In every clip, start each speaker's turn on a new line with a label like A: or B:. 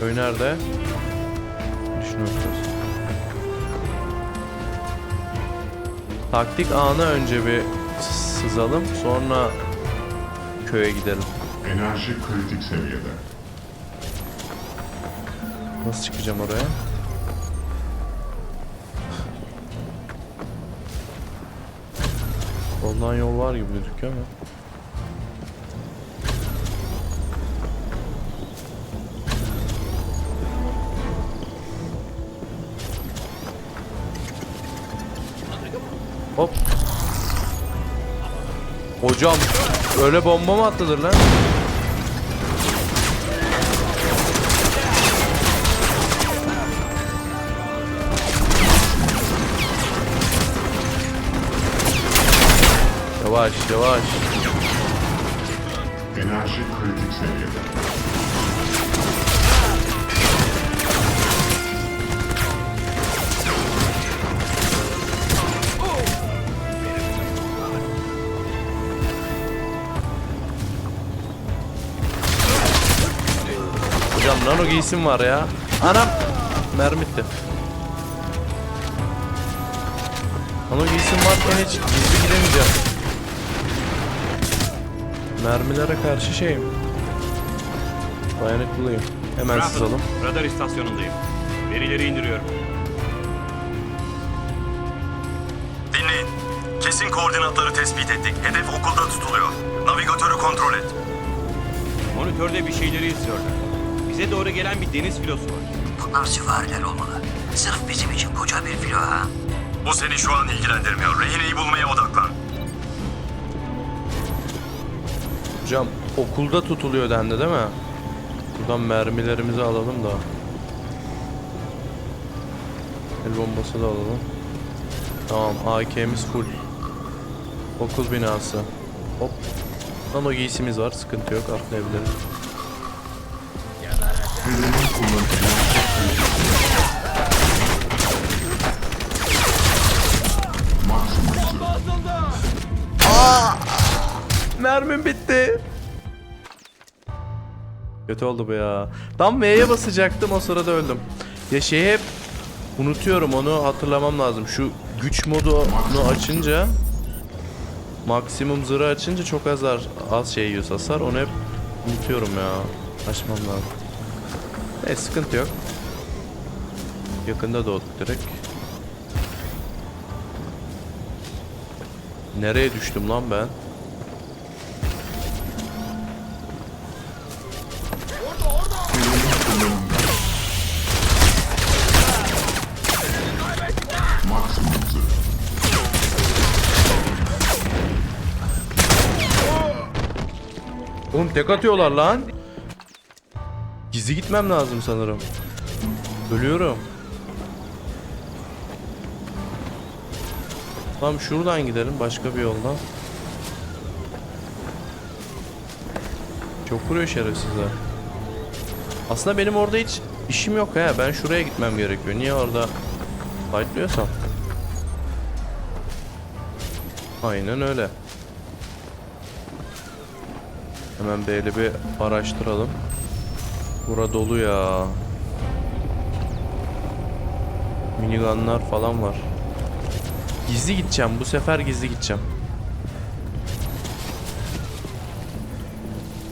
A: Köy nerede? Düşünüyorsunuz. Taktik anı önce bir sızalım. Sonra köye gidelim.
B: Enerji kritik seviyede.
A: Nasıl çıkacağım oraya? Soldan yol var gibi gözüküyor ama. Hocam öyle bomba mı atılır lan? Yavaş yavaş.
B: Enerji kritik seviyede.
A: Nano giysim var ya. Anam. Mermi bitti. Nano giysim varken hiç gizli gidemeyeceğim. Mermilere karşı şeyim. Dayanıklıyım. Hemen
C: Crawford,
A: sızalım.
C: Radar istasyonundayım. Verileri indiriyorum.
D: Dinleyin. Kesin koordinatları tespit ettik. Hedef okulda tutuluyor. Navigatörü kontrol et.
C: Monitörde bir şeyleri izliyorlar. Bize doğru gelen bir deniz filosu var.
E: Bunlar süvariler olmalı. Sırf bizim için koca bir filo ha.
D: Bu seni şu an ilgilendirmiyor. Rehineyi bulmaya odaklan.
A: Hocam okulda tutuluyor dendi değil mi? Buradan mermilerimizi alalım da. El bombası da alalım. Tamam AK'miz full. Okul binası. Hop. Nano giysimiz var sıkıntı yok atlayabiliriz.
B: Hızı.
A: Mermim bitti. Kötü oldu bu ya. Tam V'ye basacaktım o sırada öldüm. Ya şeyi hep unutuyorum onu hatırlamam lazım. Şu güç modunu açınca maksimum zırhı açınca çok az az şey yiyor hasar. Onu hep unutuyorum ya. Açmam lazım. Neyse sıkıntı yok. Yakında doğduk direkt. Nereye düştüm lan ben? Oğlum tek atıyorlar lan. Gizli gitmem lazım sanırım. Ölüyorum. Tamam şuradan gidelim başka bir yoldan. Çok vuruyor şerefsizler. Aslında benim orada hiç işim yok he. Ben şuraya gitmem gerekiyor. Niye orada fightlıyorsam? Aynen öyle. Hemen böyle bir araştıralım. Bura dolu ya. Minigunlar falan var. Gizli gideceğim. Bu sefer gizli gideceğim.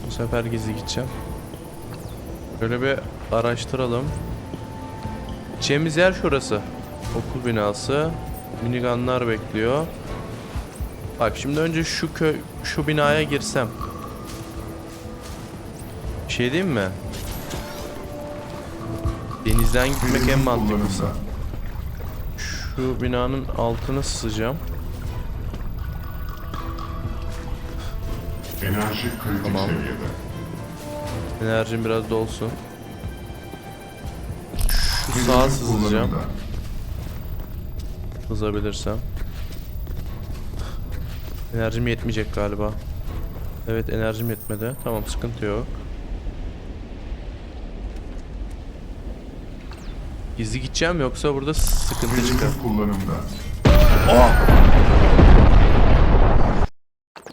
A: Bu sefer gizli gideceğim. Böyle bir araştıralım. Gideceğimiz yer şurası. Okul binası. Minigunlar bekliyor. Bak şimdi önce şu köy, şu binaya girsem. Bir şey diyeyim mi? Denizden gitmek en mantıklısı. Şu binanın altına sızacağım.
B: Enerji kritik
A: Tamam.
B: seviyede.
A: Enerjim biraz dolsun. Şu sağa sızacağım. Sızabilirsem. Enerjim yetmeyecek galiba. Evet enerjim yetmedi. Tamam sıkıntı yok. Gizli gideceğim yoksa burada sıkıntı çıkar.
B: Kullanımda.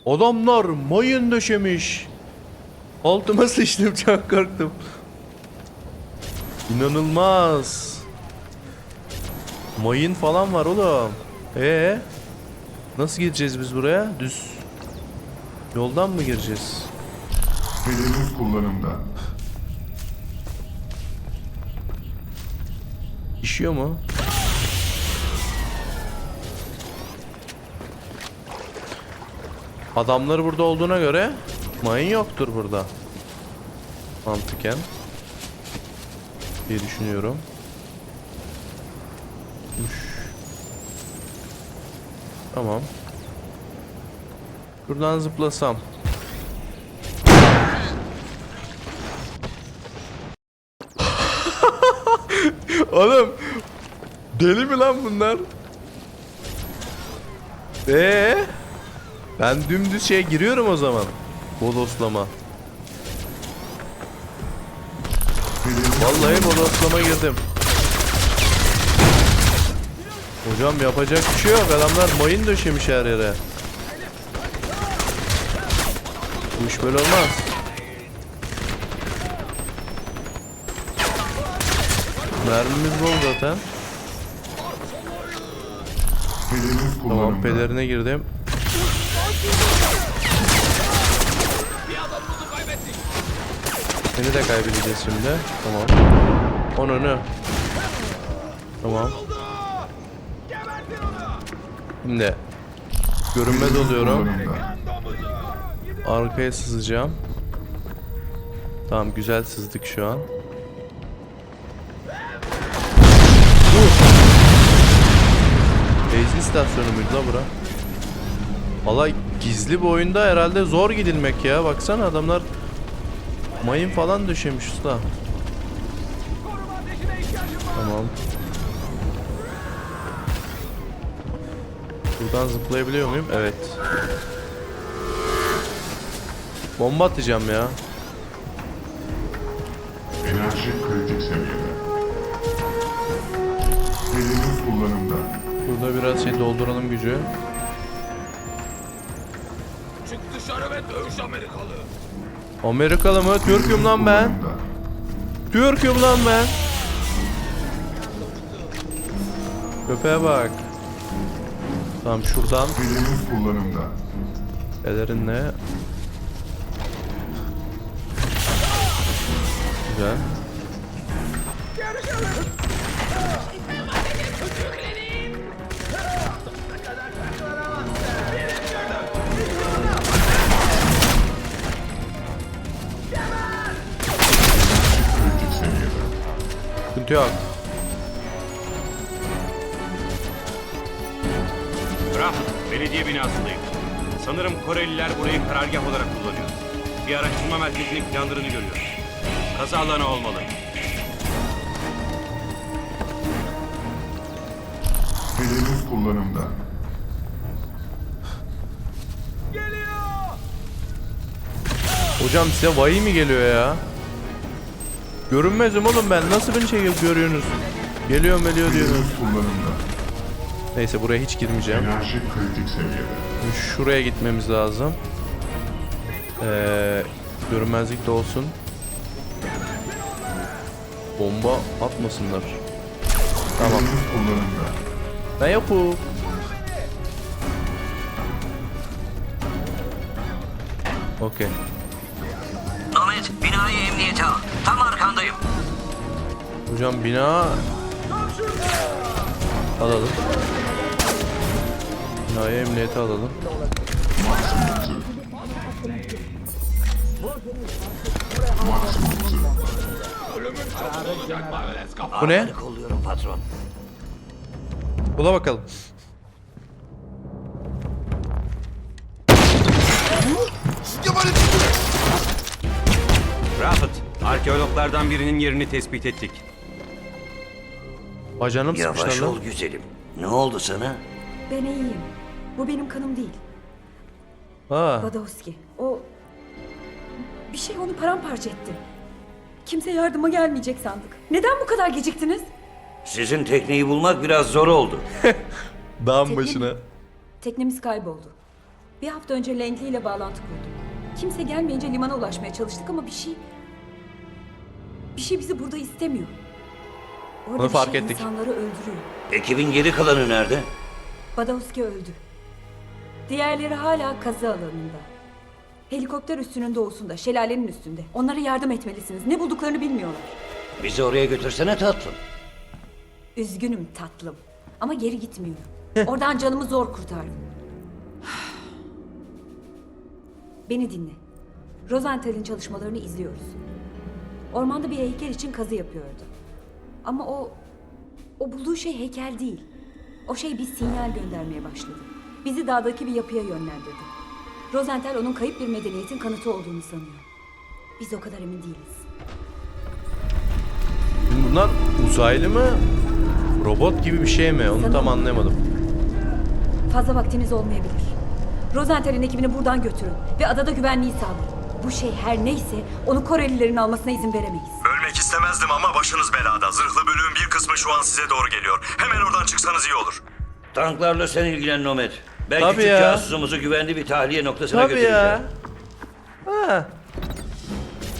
A: Adamlar mayın döşemiş. Altıma sıçtım çok korktum. İnanılmaz. Mayın falan var oğlum. Ee, nasıl gideceğiz biz buraya? Düz yoldan mı gireceğiz?
B: Hedef kullanımda.
A: İşiyor mu? Adamları burada olduğuna göre mayın yoktur burada. Mantıken. diye düşünüyorum. Üş. Tamam. Buradan zıplasam. Oğlum deli mi lan bunlar? Ee? Ben dümdüz şeye giriyorum o zaman. Bodoslama. Vallahi bodoslama girdim. Hocam yapacak bir şey yok. Adamlar mayın döşemiş her yere. Bu iş böyle olmaz. Mermimiz bol zaten. Tamam pelerine girdim. Seni de kaybedeceğiz şimdi. Tamam. Onu ne? Tamam. Şimdi görünmez oluyorum. Arkaya sızacağım. Tamam güzel sızdık şu an. Benzin istasyonu muydu la bura? Valla gizli bir oyunda herhalde zor gidilmek ya. Baksana adamlar mayın falan döşemiş usta. Tamam. Buradan zıplayabiliyor muyum? Evet. Bomba atacağım ya.
B: Enerji kritik seviyede.
A: Burada biraz şey dolduralım gücü.
C: Çık dışarı ve dövüş Amerikalı.
A: Amerikalı mı? Türk'üm lan ben. Türk'üm lan ben. Köpeğe bak. Tamam şuradan
B: Hedef kullanımda.
A: elerinle. Güzel.
B: Kritik
A: Sıkıntı yok.
C: Rah, belediye binasındayım. Sanırım Koreliler burayı karargah olarak kullanıyor. Bir araştırma merkezinin planlarını görüyorum. Kaza alanı olmalı.
B: Hedef kullanımda.
A: Hocam size vahiy mi geliyor ya? Görünmezim oğlum ben. Nasıl beni şey görüyorsunuz? Geliyor geliyor diyorsunuz.
B: Kullanımda.
A: Neyse buraya hiç girmeyeceğim.
B: Enerji kritik seviyede.
A: Şuraya gitmemiz lazım. Ee, görünmezlik de olsun. Bomba atmasınlar. Tamam.
B: Hedef kullanımda.
A: Ben yokum. Okey. Hocam bina... Alalım. Binayı emniyete alalım. Bu ne? Bula bakalım.
C: Rafet, arkeologlardan birinin yerini tespit ettik.
A: Bacanım
E: Yavaş
A: sıkmışlar lan.
E: ol güzelim. Ne oldu sana?
F: Ben iyiyim. Bu benim kanım değil.
A: Ha,
F: Badowski. O... Bir şey onu paramparça etti. Kimse yardıma gelmeyecek sandık. Neden bu kadar geciktiniz?
E: Sizin tekneyi bulmak biraz zor oldu.
A: dağın
F: Tekne
A: başına.
F: mi? Teknemiz kayboldu. Bir hafta önce Langley ile bağlantı kurdum. Kimse gelmeyince limana ulaşmaya çalıştık ama bir şey... Bir şey bizi burada istemiyor. Orada bir
A: fark
F: şey
A: ettik.
F: insanları öldürüyor.
E: Ekibin geri kalanı nerede?
F: Badowski öldü. Diğerleri hala kazı alanında. Helikopter üstünün doğusunda, şelalenin üstünde. Onlara yardım etmelisiniz. Ne bulduklarını bilmiyorlar.
E: Bizi oraya götürsene tatlım.
F: Üzgünüm tatlım. Ama geri gitmiyorum. Oradan canımı zor kurtardım. Beni dinle. Rosenthal'in çalışmalarını izliyoruz. Ormanda bir heykel için kazı yapıyordu. Ama o... O bulduğu şey heykel değil. O şey bir sinyal göndermeye başladı. Bizi dağdaki bir yapıya yönlendirdi. Rosenthal onun kayıp bir medeniyetin kanıtı olduğunu sanıyor. Biz o kadar emin değiliz.
A: Bunlar uzaylı mı? Robot gibi bir şey mi? Onu tam
F: Sanırım.
A: anlayamadım.
F: Fazla vaktiniz olmayabilir. Rosenthal'in ekibini buradan götürün ve adada güvenliği sağlayın. Bu şey her neyse onu Korelilerin almasına izin veremeyiz.
D: Ölmek istemezdim ama başınız belada. Zırhlı bölüğün bir kısmı şu an size doğru geliyor. Hemen oradan çıksanız iyi olur.
E: Tanklarla sen ilgilen Nomad. Belki
A: Tabii
E: Türk
A: ya.
E: casusumuzu güvenli bir tahliye noktasına
A: Tabii
E: götüreceğim.
A: ya. Ha.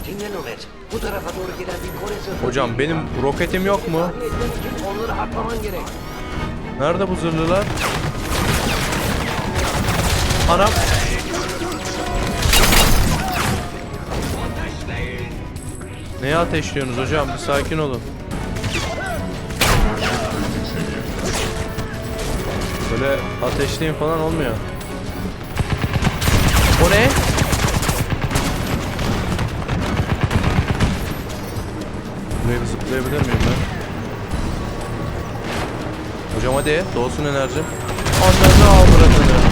E: Dinle Nomad. Bu tarafa doğru giden bir Kore zırhlı
A: Hocam benim roketim yok mu?
E: tahliye etmek için onları atlaman gerek.
A: Nerede bu zırhlılar? Anam. Neye ateşliyorsunuz hocam? Bir sakin olun. Böyle ateşleyin falan olmuyor. O ne? Buraya bir zıplayabilir miyim ben? Hocam hadi dolsun enerjim. Ananı avradını.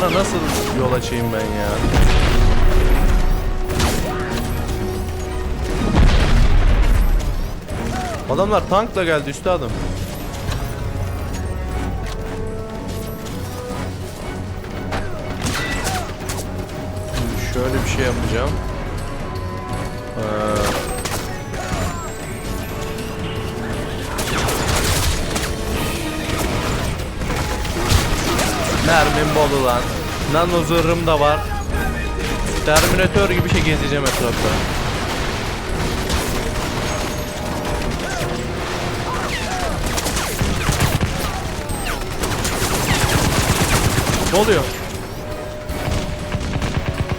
A: Sana nasıl yol açayım ben ya? Adamlar tankla geldi üstadım. Şöyle bir şey yapacağım. Ee, Mermim bol ulan. Nano zırhım da var. Terminator gibi şey gezeceğim etrafta. Ne oluyor?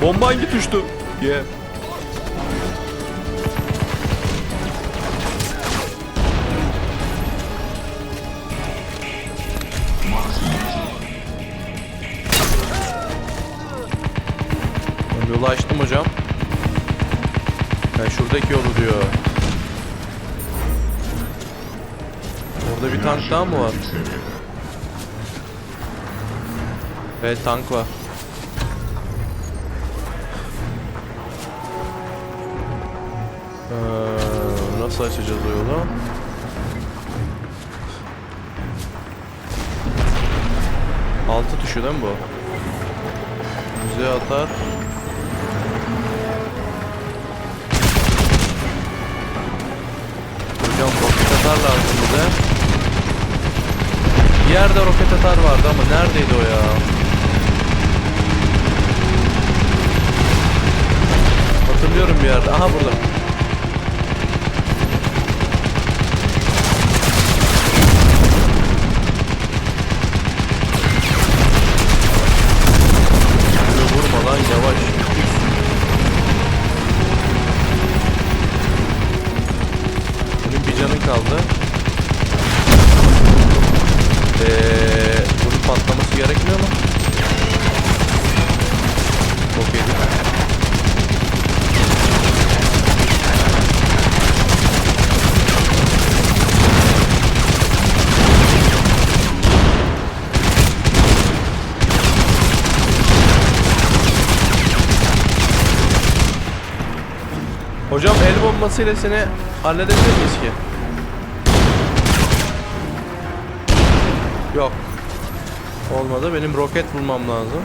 A: Bomba hangi tuştu? Yeah. Açtım hocam. Ben şuradaki yolu diyor. Orada bir tank daha mı var? Evet tank var. Ee, nasıl açacağız o yolu? Altı tuşu değil mi bu? Müziğe atar. Bize. Bir yerde roket atar vardı ama neredeydi o ya? Hatırlıyorum bir yerde. Aha burada. Böyle vurma lan yavaş. Benim bir canın kaldı. Ee, bunun patlaması gerekmiyor mu? Okey. Hocam seni halledebilir miyiz ki? Yok. Olmadı. Benim roket bulmam lazım.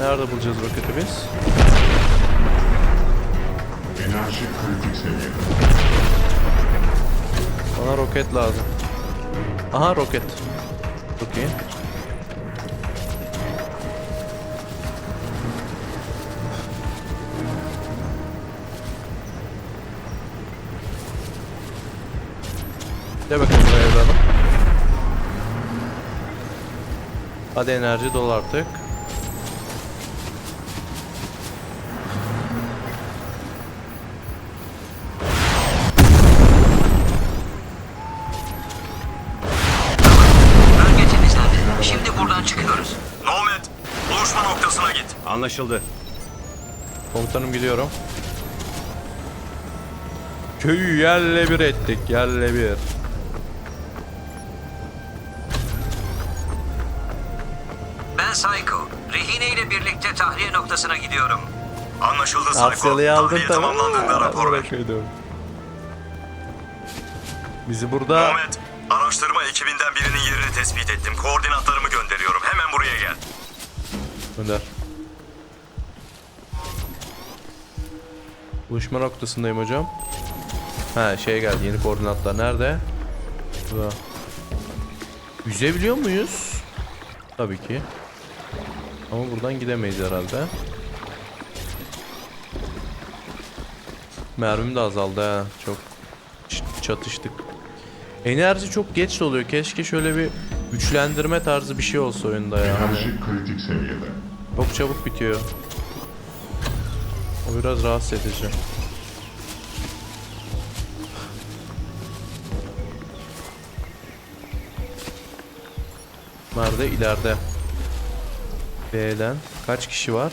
A: Nerede bulacağız roketi biz?
B: Enerji kritik seviyede.
A: Bana roket lazım. Aha roket. Çok iyi. De bakalım buraya evladım. Hadi enerji dolu artık.
E: Bölge temizlendi. Şimdi buradan çıkıyoruz.
D: Nomad, buluşma noktasına git.
C: Anlaşıldı.
A: Komutanım gidiyorum. Köyü yerle bir ettik, yerle bir.
E: Psycho. Rehine ile birlikte tahliye noktasına gidiyorum.
D: Anlaşıldı Sayko.
A: Asyalı'yı aldın
D: Tahliye
A: tamam.
D: tamamlandığında rapor ver.
A: Bizi burada
D: Nomad, araştırma ekibinden birinin yerini tespit ettim. Koordinatlarımı gönderiyorum. Hemen buraya gel.
A: gönder. Buluşma noktasındayım hocam. Ha şey geldi yeni koordinatlar nerede? Burada. Yüzebiliyor muyuz? Tabii ki. Ama buradan gidemeyiz herhalde. Mermim de azaldı ha. Çok çatıştık. Enerji çok geç doluyor. Keşke şöyle bir güçlendirme tarzı bir şey olsa oyunda ya.
B: Enerji kritik seviyede.
A: çok çabuk bitiyor. O biraz rahatsız edici. Nerede? İleride. B'den. Kaç kişi var?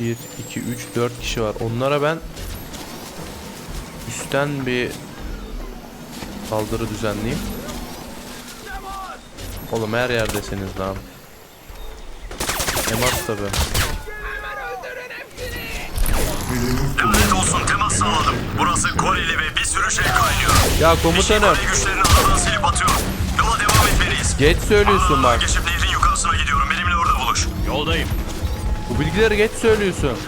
A: 1, 2, 3, 4 kişi var. Onlara ben üstten bir saldırı düzenleyeyim. Oğlum her yerdesiniz lan. Emas tabi.
D: Lanet olsun temas sağladım. Burası Koreli ve bir sürü şey kaynıyor.
A: Ya komutanım.
D: Kore güçlerini aradan silip atıyor. Yola devam etmeliyiz.
A: Geç söylüyorsun
D: Aa,
A: bak.
D: Geçip
C: Yoldayım.
A: Bu bilgileri geç söylüyorsun.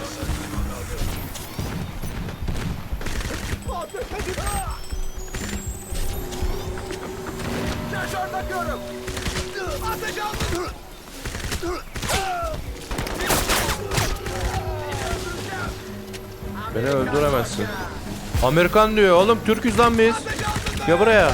A: Beni öldüremezsin. Amerikan diyor oğlum Türküz lan biz. Gel buraya.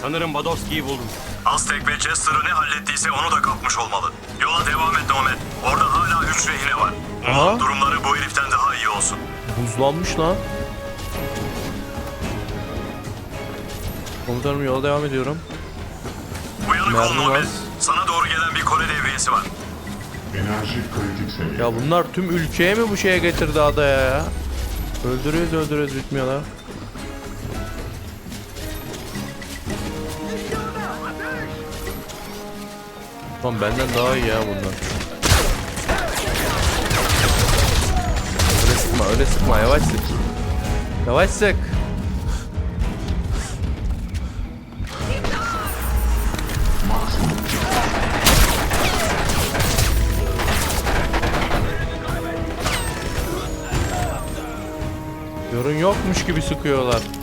C: Sanırım Badowski'yi buldum.
D: Aztek ve Chester'ı ne hallettiyse onu da kapmış olmalı. Yola devam et Nomad. Orada hala üç rehine var.
A: Aha.
D: Umarım durumları bu heriften daha iyi olsun.
A: Buzlanmış lan. Komutanım yola devam ediyorum.
D: Uyanık ol
A: Mermi
D: Nomad.
A: var.
D: Sana doğru gelen bir Kore devriyesi var.
B: Enerji kritik seviyede.
A: Ya bunlar tüm ülkeye mi bu şeye getirdi adaya ya? Öldürüyoruz öldürüyoruz bitmiyorlar. Lan benden daha iyi ya bunlar. Öyle sıkma öyle sıkma yavaş sık. Yavaş sık. Yorun yokmuş gibi sıkıyorlar.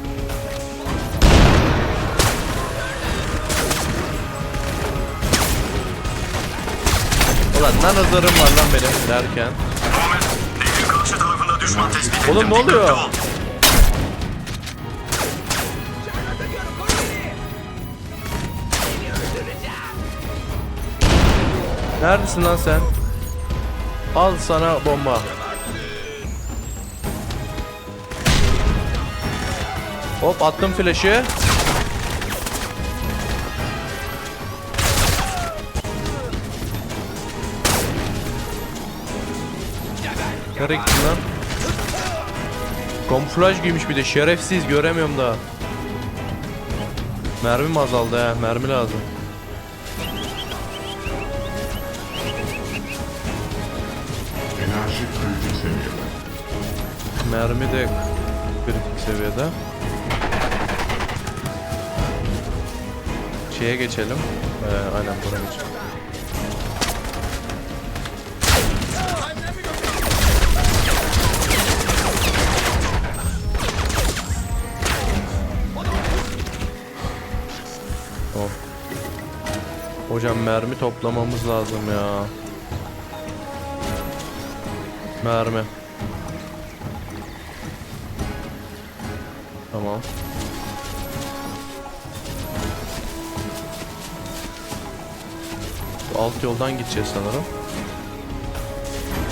A: Ulan ne nazarım var lan benim derken. Oğlum ne oluyor?
D: ol.
A: Neredesin lan sen? Al sana bomba. Hop attım flash'ı. Nereye gittin lan? Kamuflaj giymiş bir de şerefsiz göremiyorum daha. Mermim azaldı ha mermi lazım.
B: enerji kritik seviyede.
A: Mermi de kritik seviyede. Şeye geçelim. Ee, aynen buna geçelim. Hocam mermi toplamamız lazım ya. Mermi. Tamam. Bu alt yoldan gideceğiz sanırım.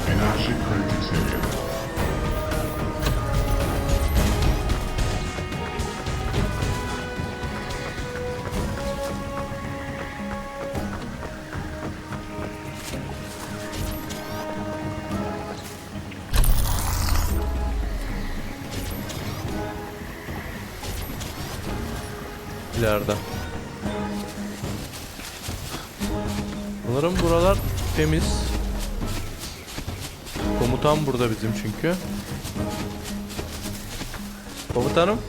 B: Enerji kritik.
A: İleride. Sanırım buralar temiz. Komutan burada bizim çünkü. Komutanım.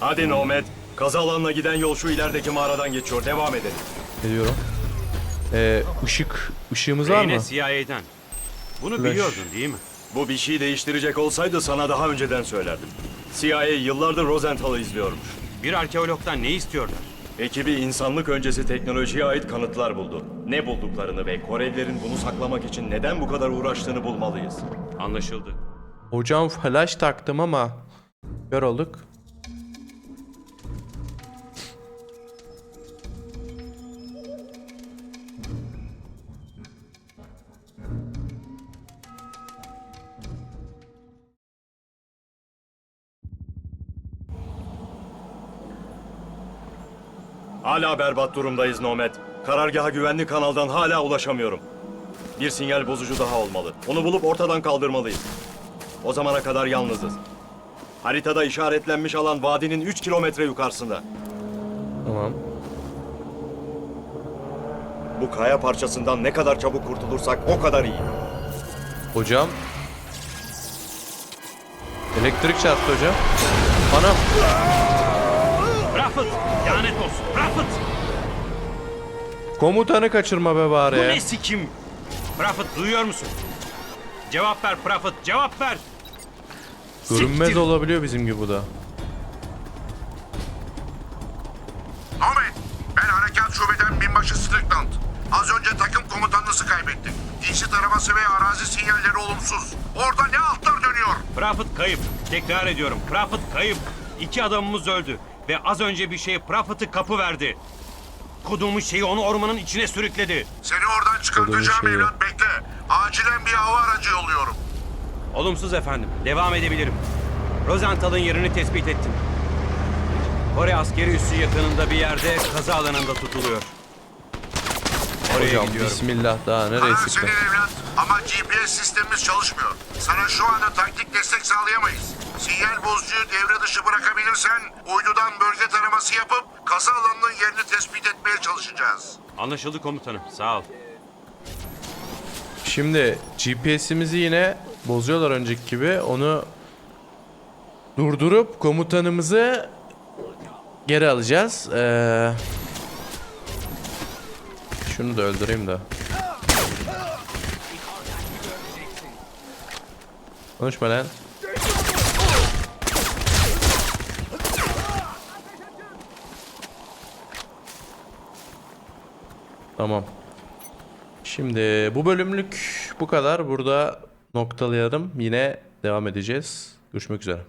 G: Hadi Nomad. Kaza alanına giden yol şu ilerideki mağaradan geçiyor. Devam edelim.
A: Geliyorum. Ee, ışık, ışığımız var
C: Reyne
A: mı?
C: CIA'den. Bunu
A: Flash.
C: biliyordun değil mi?
G: Bu bir şey değiştirecek olsaydı sana daha önceden söylerdim. CIA yıllardır Rosenthal'ı izliyormuş.
C: Bir arkeologdan ne istiyorlar?
G: Ekibi insanlık öncesi teknolojiye ait kanıtlar buldu. Ne bulduklarını ve Korelilerin bunu saklamak için neden bu kadar uğraştığını bulmalıyız.
C: Anlaşıldı.
A: Hocam flash taktım ama kör olduk.
G: Hala berbat durumdayız Nomad. Karargaha güvenli kanaldan hala ulaşamıyorum. Bir sinyal bozucu daha olmalı. Onu bulup ortadan kaldırmalıyız. O zamana kadar yalnızız. Haritada işaretlenmiş alan vadinin 3 kilometre yukarısında.
A: Tamam.
G: Bu kaya parçasından ne kadar çabuk kurtulursak o kadar iyi.
A: Hocam. Elektrik çarptı hocam. Anam.
C: Rafet! Lanet olsun! Rafet!
A: Komutanı kaçırma be
C: Bu
A: bari.
C: ne sikim? Rafet duyuyor musun? Cevap ver Rafet, cevap ver!
A: Görünmez
C: Siktir.
A: olabiliyor bizim gibi bu da.
H: Ahmet, ben harekat şubeden binbaşı Strickland. Az önce takım komutanınızı kaybettik. Dinsi taraması ve arazi sinyalleri olumsuz. Orada ne altlar dönüyor?
C: Prophet kayıp. Tekrar ediyorum. Prophet kayıp. İki adamımız öldü. Ve az önce bir şey Prophet'ı kapı verdi. Kuduğumuz şeyi onu ormanın içine sürükledi.
H: Seni oradan çıkartacağım
A: şeyi.
H: evlat bekle. Acilen bir hava aracı yolluyorum.
C: Olumsuz efendim. Devam edebilirim. Rosenthal'ın yerini tespit ettim. Kore askeri üssü yakınında bir yerde kaza alanında tutuluyor. Oraya
A: Hocam
C: gidiyorum.
A: bismillah daha nereye
H: Karar
A: sıktı?
H: senin evlat ama GPS sistemimiz çalışmıyor. Sana şu anda taktik destek sağlayamayız. Sinyal bozucuyu devre dışı bırakabilirsen uydudan bölge taraması yapıp kaza alanının yerini tespit etmeye çalışacağız.
C: Anlaşıldı komutanım. Sağ ol.
A: Şimdi GPS'imizi yine bozuyorlar önceki gibi. Onu durdurup komutanımızı geri alacağız. Ee, şunu da öldüreyim de. Konuşma lan. Tamam. Şimdi bu bölümlük bu kadar. Burada noktalayalım. Yine devam edeceğiz. Görüşmek üzere.